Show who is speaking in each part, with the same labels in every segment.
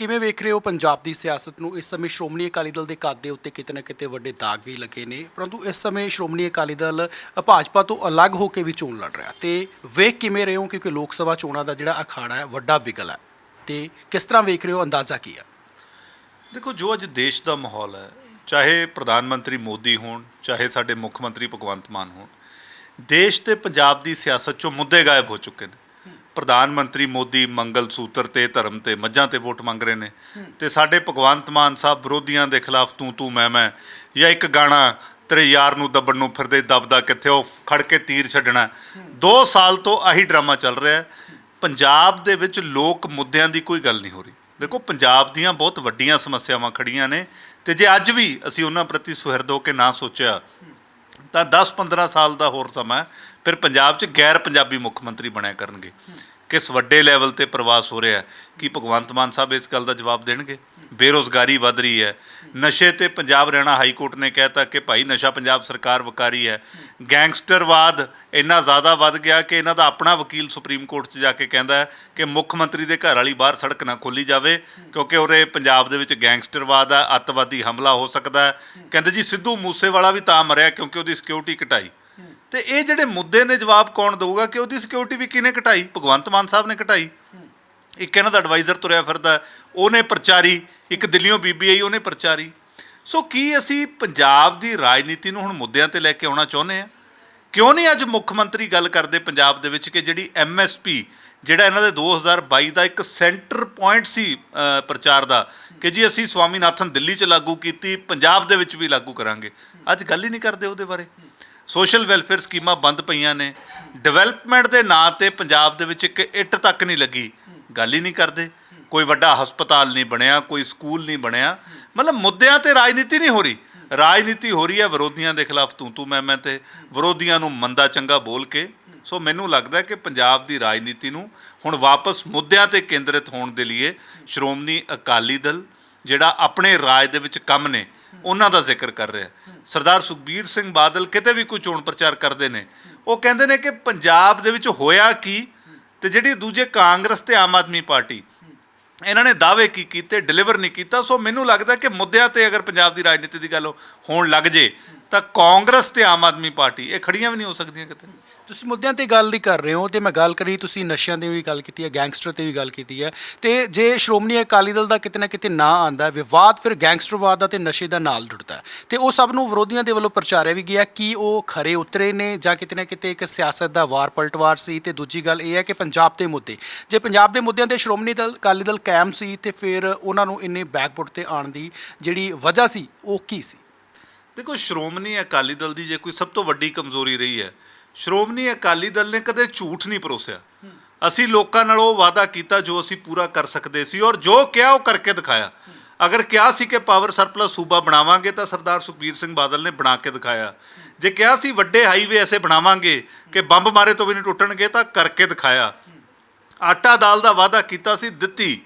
Speaker 1: ਕਿਵੇਂ ਵੇਖ ਰਹੇ ਹੋ ਪੰਜਾਬ ਦੀ ਸਿਆਸਤ ਨੂੰ? ਇਸ ਸਮੇਂ ਸ਼੍ਰੋਮਣੀ ਅਕਾਲੀ ਦਲ ਦੇ ਕੱਦ ਦੇ ਉੱਤੇ ਕਿਤੇ ਨਾ ਕਿਤੇ ਵੱਡੇ ਦਾਗ ਵੀ ਲੱਗੇ ਨੇ। ਪਰੰਤੂ ਇਸ ਸਮੇਂ ਸ਼੍ਰੋਮਣੀ ਅਕਾਲੀ ਦਲ ਭਾਜਪਾ ਤੋਂ ਅਲੱਗ ਹੋ ਕੇ ਵੀ ਚੋਣ ਲੜ ਰਿਹਾ ਤੇ ਵੇਖ ਕਿਵੇਂ ਰਹੇ ਹੋ? ਕਿਉਂਕਿ ਲੋਕ ਸਭਾ ਚੋਣਾਂ ਦਾ ਜਿਹੜਾ ਅਖਾੜਾ ਹੈ, ਵੱਡਾ ਬਿਗਲ ਹੈ। ਤੇ ਕਿਸ ਤਰ੍ਹਾਂ ਵੇਖ ਰਹੇ ਹੋ? ਅੰਦਾਜ਼ਾ ਕੀ ਹੈ?
Speaker 2: ਦੇਖੋ, ਜੋ ਅੱਜ ਦੇਸ਼ ਦਾ ਮਾਹੌਲ ਹੈ, ਚਾਹੇ ਪ੍ਰਧਾਨ ਮੰਤਰੀ ਮੋਦੀ ਹੋਣ, ਚਾਹੇ ਸਾਡੇ ਮੁੱਖ ਮੰਤਰੀ ਭਗਵੰਤ ਮਾਨ ਹੋਣ, ਦੇਸ਼ ਤੇ ਪੰਜਾਬ ਦੀ ਸਿਆਸਤ ਚੋਂ ਮੁੱਦੇ ਗਾਇਬ ਹੋ ਚੁੱਕੇ ਨੇ। ਪ੍ਰਧਾਨ ਮੰਤਰੀ ਮੋਦੀ ਮੰਗਲ ਸੂਤਰ ਤੇ ਧਰਮ ਤੇ ਮੱਝਾਂ ਤੇ ਵੋਟ ਮੰਗ ਰਹੇ ਨੇ। ਤੇ ਸਾਡੇ ਭਗਵੰਤ ਮਾਨ ਸਾਹਿਬ ਵਿਰੋਧੀਆਂ ਦੇ ਖਿਲਾਫ ਤੂੰ ਤੂੰ ਮੈਂ ਮੈਂ ਜਾਂ ਇੱਕ ਗਾਣਾ ਤੇਰੇ ਯਾਰ ਨੂੰ ਦੱਬਣ ਨੂੰ ਫਿਰਦੇ ਦਬਦਾ ਕਿੱਥੇ, ਉਹ ਖੜ ਕੇ ਤੀਰ ਛੱਡਣਾ। 2 ਸਾਲ ਤੋਂ ਆਹੀ ਡਰਾਮਾ ਚੱਲ ਰਿਹਾ ਹੈ। ਪੰਜਾਬ ਦੇ ਵਿੱਚ ਲੋਕ ਮੁੱਦਿਆਂ ਦੀ ਕੋਈ ਗੱਲ ਨਹੀਂ ਹੋ ਰਹੀ। ਦੇਖੋ, ਪੰਜਾਬ ਦੀਆਂ ਬਹੁਤ ਵੱਡੀਆਂ ਸਮੱਸਿਆਵਾਂ ਖੜੀਆਂ ਨੇ ਤੇ ਜੇ ਅੱਜ ਵੀ ਅਸੀਂ ਉਹਨਾਂ ਪ੍ਰਤੀ ਸੁਹਿਰਦ ਹੋ ਕੇ ਨਾ ਸੋਚਿਆ, ਤਾਂ 10-15 ਸਾਲ ਦਾ ਹੋਰ ਸਮਾਂ ਫਿਰ ਪੰਜਾਬ 'ਚ ਗੈਰ ਪੰਜਾਬੀ ਮੁੱਖ ਮੰਤਰੀ ਬਣਿਆ ਕਰਨਗੇ। ਕਿਸ ਵੱਡੇ ਲੈਵਲ ਤੇ ਪ੍ਰਵਾਸ ਹੋ ਰਿਹਾ ਹੈ? ਕੀ ਭਗਵੰਤ ਮਾਨ ਸਾਹਿਬ ਇਸ ਗੱਲ ਦਾ ਜਵਾਬ ਦੇਣਗੇ? ਬੇਰੋਜ਼ਗਾਰੀ ਵੱਧ ਰਹੀ ਹੈ। ਨਸ਼ੇ ਤੇ ਪੰਜਾਬ ਹਰਿਆਣਾ ਹਾਈ ਕੋਰਟ ਨੇ ਕਹਿਤਾ ਕਿ ਭਾਈ ਨਸ਼ਾ ਪੰਜਾਬ ਸਰਕਾਰ ਵਕਾਰੀ ਹੈ। ਗੈਂਗਸਟਰਵਾਦ ਇੰਨਾ ਜ਼ਿਆਦਾ ਵੱਧ ਗਿਆ ਕਿ ਇਹਨਾਂ ਦਾ ਆਪਣਾ ਵਕੀਲ ਸੁਪਰੀਮ ਕੋਰਟ 'ਚ ਜਾ ਕੇ ਕਹਿੰਦਾ ਕਿ ਮੁੱਖ ਮੰਤਰੀ ਦੇ ਘਰ ਵਾਲੀ ਬਾਹਰ ਸੜਕ ਨਾ ਖੋਲੀ ਜਾਵੇ, ਕਿਉਂਕਿ ਉਹਦੇ ਪੰਜਾਬ ਦੇ ਵਿੱਚ ਗੈਂਗਸਟਰਵਾਦ ਹੈ, ਅੱਤਵਾਦੀ ਹਮਲਾ ਹੋ ਸਕਦਾ ਕਹਿੰਦੇ ਜੀ ਸਿੱਧੂ ਮੂਸੇਵਾਲਾ ਵੀ ਤਾਂ ਮਰਿਆ ਕਿਉਂਕਿ ਉਹਦੀ ਸਿਕਿਉਰਿਟੀ ਘਟਾਈ। ਤੇ ਇਹ ਜਿਹੜੇ ਮੁੱਦੇ ਨੇ ਜਵਾਬ ਕੌਣ ਦੇਊਗਾ ਕਿ ਉਹਦੀ ਸਿਕਿਉਰਿਟੀ ਵੀ ਕਿਹਨੇ ਘਟਾਈ? ਭਗਵੰਤ ਮਾਨ ਸਾਹਿਬ ਨੇ ਘਟਾਈ। ਇੱਕ ਇਹਨਾਂ ਦਾ ਐਡਵਾਈਜ਼ਰ ਤੁਰਿਆ ਫਿਰਦਾ, ਉਹਨੇ ਪ੍ਰਚਾਰੀ, ਇੱਕ ਦਿੱਲੀੋਂ ਬੀਬੀ ਆਈ, ਉਹਨੇ ਪ੍ਰਚਾਰੀ। ਸੋ ਕੀ ਅਸੀਂ ਪੰਜਾਬ ਦੀ ਰਾਜਨੀਤੀ ਨੂੰ ਹੁਣ ਮੁੱਦਿਆਂ ਤੇ ਲੈ ਕੇ ਆਉਣਾ ਚਾਹੁੰਦੇ ਆ ਕਿਉਂ ਨਹੀਂ ਅੱਜ ਮੁੱਖ ਮੰਤਰੀ ਗੱਲ ਕਰਦੇ ਪੰਜਾਬ ਦੇ ਵਿੱਚ ਕਿ ਜਿਹੜੀ ਐਮਐਸਪੀ ਜਿਹੜਾ ਇਹਨਾਂ ਦੇ 2022 ਦਾ ਇੱਕ ਸੈਂਟਰ ਪੁਆਇੰਟ ਸੀ ਪ੍ਰਚਾਰ ਦਾ, ਕਿ ਜੀ ਅਸੀਂ ਸਵਾਮੀਨਾਥਨ ਦਿੱਲੀ 'ਚ ਲਾਗੂ ਕੀਤੀ, ਪੰਜਾਬ ਦੇ ਵਿੱਚ ਵੀ ਲਾਗੂ ਕਰਾਂਗੇ। ਅੱਜ ਗੱਲ ਹੀ ਨਹੀਂ ਕਰਦੇ ਉਹਦੇ ਬਾਰੇ। ਸੋਸ਼ਲ ਵੈਲਫੇਅਰ ਸਕੀਮਾਂ ਬੰਦ ਪਈਆਂ ਨੇ। ਡਿਵੈਲਪਮੈਂਟ ਦੇ ਨਾਂ ਤੇ ਪੰਜਾਬ ਦੇ ਵਿੱਚ ਇੱਕ ਇੱਟ ਤੱਕ ਨਹੀਂ ਲੱਗੀ। ਗੱਲ ਹੀ ਨਹੀਂ ਕਰਦੇ। ਕੋਈ ਵੱਡਾ ਹਸਪਤਾਲ ਨਹੀਂ ਬਣਿਆ, ਕੋਈ ਸਕੂਲ ਨਹੀਂ ਬਣਿਆ। ਮਤਲਬ ਮੁੱਦਿਆਂ ਤੇ ਰਾਜਨੀਤੀ ਨਹੀਂ ਹੋ ਰਹੀ। ਰਾਜਨੀਤੀ ਹੋ ਰਹੀ ਹੈ ਵਿਰੋਧੀਆਂ ਦੇ ਖਿਲਾਫ ਤੂੰ ਤੂੰ ਮੈਂ ਮੈਂ ਤੇ ਵਿਰੋਧੀਆਂ ਨੂੰ ਮੰਦਾ ਚੰਗਾ ਬੋਲ ਕੇ। ਸੋ ਮੈਨੂੰ ਲੱਗਦਾ ਕਿ ਪੰਜਾਬ ਦੀ ਰਾਜਨੀਤੀ ਨੂੰ ਹੁਣ ਵਾਪਸ ਮੁੱਦਿਆਂ ਤੇ ਕੇਂਦਰਿਤ ਹੋਣ ਦੇ ਲਈ ਸ਼੍ਰੋਮਣੀ ਅਕਾਲੀ ਦਲ, ਜਿਹੜਾ ਆਪਣੇ ਰਾਜ ਦੇ ਵਿੱਚ ਕੰਮ ਨੇ ਉਹਨਾਂ ਦਾ ਜ਼ਿਕਰ ਕਰ ਰਿਹਾ। ਸਰਦਾਰ ਸੁਖਬੀਰ ਸਿੰਘ ਬਾਦਲ ਕਿਤੇ ਵੀ ਕੋਈ ਚੋਣ ਪ੍ਰਚਾਰ ਕਰਦੇ ਨੇ, ਉਹ ਕਹਿੰਦੇ ਨੇ ਕਿ ਪੰਜਾਬ ਦੇ ਵਿੱਚ ਹੋਇਆ ਕੀ ਤੇ ਜਿਹੜੀ ਦੂਜੇ ਕਾਂਗਰਸ ਤੇ ਆਮ ਆਦਮੀ ਪਾਰਟੀ, ਇਹਨਾਂ ਨੇ ਦਾਅਵੇ ਕੀ ਕੀਤੇ, ਡਿਲੀਵਰ ਨਹੀਂ ਕੀਤਾ, ਸੋ ਮੈਨੂੰ ਲੱਗਦਾ ਕਿ ਮੁੱਦਿਆਂ ਤੇ ਅਗਰ ਪੰਜਾਬ ਦੀ ਰਾਜਨੀਤੀ ਦੀ ਗੱਲ ਹੋਣ ਲੱਗ ਜੇ ਤਾਂ ਕਾਂਗਰਸ ਤੇ ਆਮ ਆਦਮੀ ਪਾਰਟੀ, ਇਹ ਖੜੀਆਂ ਵੀ ਨਹੀਂ ਹੋ ਸਕਦੀਆਂ ਕਿਤੇ।
Speaker 1: ਤੁਸੀਂ ਮੁੱਦਿਆਂ ਤੇ ਗੱਲ ਦੀ ਕਰ ਰਹੇ ਹੋ, ਤੇ ਮੈਂ ਗੱਲ ਕਰੀ, ਤੁਸੀਂ ਨਸ਼ਿਆਂ ਦੀ ਵੀ ਗੱਲ ਕੀਤੀ ਹੈ, ਗੈਂਗਸਟਰ ਤੇ ਵੀ ਗੱਲ ਕੀਤੀ ਹੈ। ਤੇ ਜੇ ਸ਼੍ਰੋਮਣੀ ਅਕਾਲੀ ਦਲ ਦਾ ਕਿਤੇ ਨਾ ਕਿਤੇ ਨਾਂ ਆਂਦਾ ਹੈ, ਵਿਵਾਦ ਫਿਰ ਗੈਂਗਸਟਰਵਾਦ ਦਾ ਤੇ ਨਸ਼ੇ ਦਾ ਨਾਲ ਜੁੜਦਾ ਹੈ। ਤੇ ਉਹ ਸਭ ਨੂੰ ਵਿਰੋਧੀਆਂ ਦੇ ਵੱਲੋਂ ਪ੍ਰਚਾਰਿਆ ਵੀ ਗਿਆ, ਕਿ ਉਹ ਖਰੇ ਉਤਰੇ ਨੇ ਜਾਂ ਕਿਤੇ ਨਾ ਕਿਤੇ ਇੱਕ ਸਿਆਸਤ ਦਾ ਵਾਰ ਪਲਟਵਾਰ ਸੀ? ਤੇ ਦੂਜੀ ਗੱਲ ਇਹ ਹੈ ਕਿ ਪੰਜਾਬ ਦੇ ਮੁੱਦੇ, ਜੇ ਪੰਜਾਬ ਦੇ ਮੁੱਦਿਆਂ ਤੇ ਸ਼੍ਰੋਮਣੀ ਦਲ, ਅਕਾਲੀ ਦਲ ਕਾਇਮ ਸੀ, ਤੇ ਫਿਰ ਉਹਨਾਂ ਨੂੰ ਇੰਨੇ ਬੈਕਫੁੱਟ ਤੇ ਆਉਣ ਦੀ ਜਿਹੜੀ ਵਜ੍ਹਾ ਸੀ, ਉਹ ਕੀ ਸੀ?
Speaker 2: ਦੇਖੋ, ਸ਼੍ਰੋਮਣੀ ਅਕਾਲੀ ਦਲ ਦੀ ਜੇ ਕੋਈ ਸਭ ਤੋਂ ਵੱਡੀ ਕਮਜ਼ੋਰੀ ਰਹੀ ਹੈ, ਸ਼੍ਰੋਮਣੀ ਅਕਾਲੀ ਦਲ ਨੇ ਕਦੇ ਝੂਠ ਨਹੀਂ ਪਰੋਸਿਆ। ਅਸੀਂ ਲੋਕਾਂ ਨਾਲ ਉਹ ਵਾਅਦਾ ਕੀਤਾ ਜੋ ਅਸੀਂ ਪੂਰਾ ਕਰ ਸਕਦੇ ਸੀ ਔਰ ਜੋ ਕਿਹਾ ਉਹ ਕਰਕੇ ਦਿਖਾਇਆ। ਅਗਰ ਕਿਹਾ ਸੀ ਕਿ ਪਾਵਰ ਸਰਪਲਸ ਸੂਬਾ ਬਣਾਵਾਂਗੇ ਤਾਂ ਸਰਦਾਰ ਸੁਖਬੀਰ ਸਿੰਘ ਬਾਦਲ ਨੇ ਬਣਾ ਕੇ ਦਿਖਾਇਆ। ਜੇ ਕਿਹਾ ਸੀ ਵੱਡੇ ਹਾਈਵੇ ਐਸੇ ਬਣਾਵਾਂਗੇ ਕਿ ਬੰਬ ਮਾਰੇ ਤੋਂ ਵੀ ਨਹੀਂ ਟੁੱਟਣਗੇ ਤਾਂ ਕਰਕੇ ਦਿਖਾਇਆ। ਆਟਾ ਦਾਲ ਦਾ ਵਾਅਦਾ ਕੀਤਾ ਸੀ, ਦਿੱਤੀ।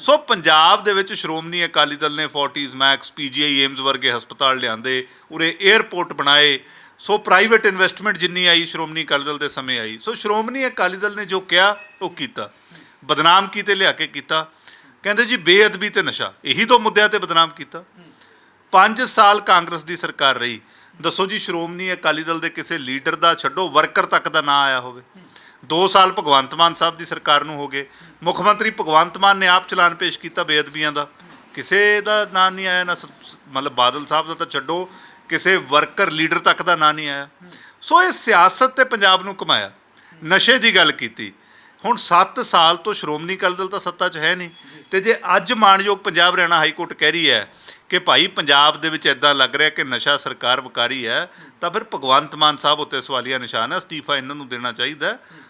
Speaker 2: ਸੋ ਪੰਜਾਬ ਦੇ ਵਿੱਚ ਸ਼੍ਰੋਮਣੀ ਅਕਾਲੀ ਦਲ ਨੇ ਫੋਰਟੀਜ਼ ਮੈਕਸ, ਪੀਜੀਆਈ, ਏਮਜ਼ ਵਰਗੇ ਹਸਪਤਾਲ ਲਿਆਂਦੇ, ਉਰੇ 에ਅਰਪੋਰਟ ਬਣਾਏ। ਸੋ ਪ੍ਰਾਈਵੇਟ ਇਨਵੈਸਟਮੈਂਟ ਜਿੰਨੀ ਆਈ ਸ਼੍ਰੋਮਣੀ ਅਕਾਲੀ ਦਲ ਦੇ ਸਮੇਂ ਆਈ। ਸੋ ਸ਼੍ਰੋਮਣੀ ਅਕਾਲੀ ਦਲ ਨੇ ਜੋ ਕਿਹਾ, ਉਹ ਕੀਤਾ। ਬਦਨਾਮ ਕੀਤੇ ਲਿਆ ਕੇ ਕੀਤਾ। ਕਹਿੰਦੇ ਜੀ, ਬੇਅਦਬੀ ਤੇ ਨਸ਼ਾ, ਇਹੀ ਦੋ ਮੁੱਦਿਆਂ ਤੇ ਬਦਨਾਮ ਕੀਤਾ। 5 ਸਾਲ ਕਾਂਗਰਸ ਦੀ ਸਰਕਾਰ ਰਹੀ। ਦੱਸੋ ਜੀ, ਸ਼੍ਰੋਮਣੀ ਅਕਾਲੀ ਦਲ ਦੇ ਕਿਸੇ ਲੀਡਰ ਦਾ ਛੱਡੋ, ਵਰਕਰ ਤੱਕ ਦਾ ਨਾਂ ਆਇਆ ਹੋਵੇ। 2 ਸਾਲ ਭਗਵੰਤ ਮਾਨ ਸਾਹਿਬ ਦੀ ਸਰਕਾਰ ਨੂੰ ਹੋ ਗਏ। ਮੁੱਖ ਮੰਤਰੀ ਭਗਵੰਤ ਮਾਨ ਨੇ ਆਪ ਚਲਾਨ ਪੇਸ਼ ਕੀਤਾ ਬੇਅਦਬੀਆਂ ਦਾ। ਕਿਸੇ ਦਾ ਨਾਂ ਨਹੀਂ ਆਇਆ, ਨਾ ਸ- ਮਤਲਬ ਬਾਦਲ ਸਾਹਿਬ ਦਾ ਤਾਂ ਛੱਡੋ, ਕਿਸੇ ਵਰਕਰ ਲੀਡਰ ਤੱਕ ਦਾ ਨਾਂ ਨਹੀਂ ਆਇਆ। ਸੋ ਇਹ ਸਿਆਸਤ ਤੇ ਪੰਜਾਬ ਨੂੰ ਕਮਾਇਆ ਨਸ਼ੇ ਦੀ ਗੱਲ ਕੀਤੀ। ਹੁਣ 7 ਸਾਲ ਤੋਂ ਸ਼੍ਰੋਮਣੀ ਅਕਾਲੀ ਦਲ ਤਾਂ ਸੱਤਾ 'ਚ ਹੈ ਨਹੀਂ। ਤੇ ਜੇ ਅੱਜ ਮਾਨਯੋਗ ਪੰਜਾਬ ਹਰਿਆਣਾ ਹਾਈ ਕੋਰਟ ਕਹਿ ਰਹੀ ਹੈ ਕਿ ਭਾਈ ਪੰਜਾਬ ਦੇ ਵਿੱਚ ਇਦਾਂ ਲੱਗ ਰਿਹਾ ਕਿ ਨਸ਼ਾ ਸਰਕਾਰ ਵਕਾਰੀ ਹੈ, ਤਾਂ ਫਿਰ ਭਗਵੰਤ ਮਾਨ ਸਾਹਿਬ ਉੱਤੇ ਸਵਾਲੀਆ ਨਿਸ਼ਾਨ ਹੈ। ਅਸਤੀਫਾ ਇਹਨਾਂ ਨੂੰ ਦੇਣਾ ਚਾਹੀਦਾ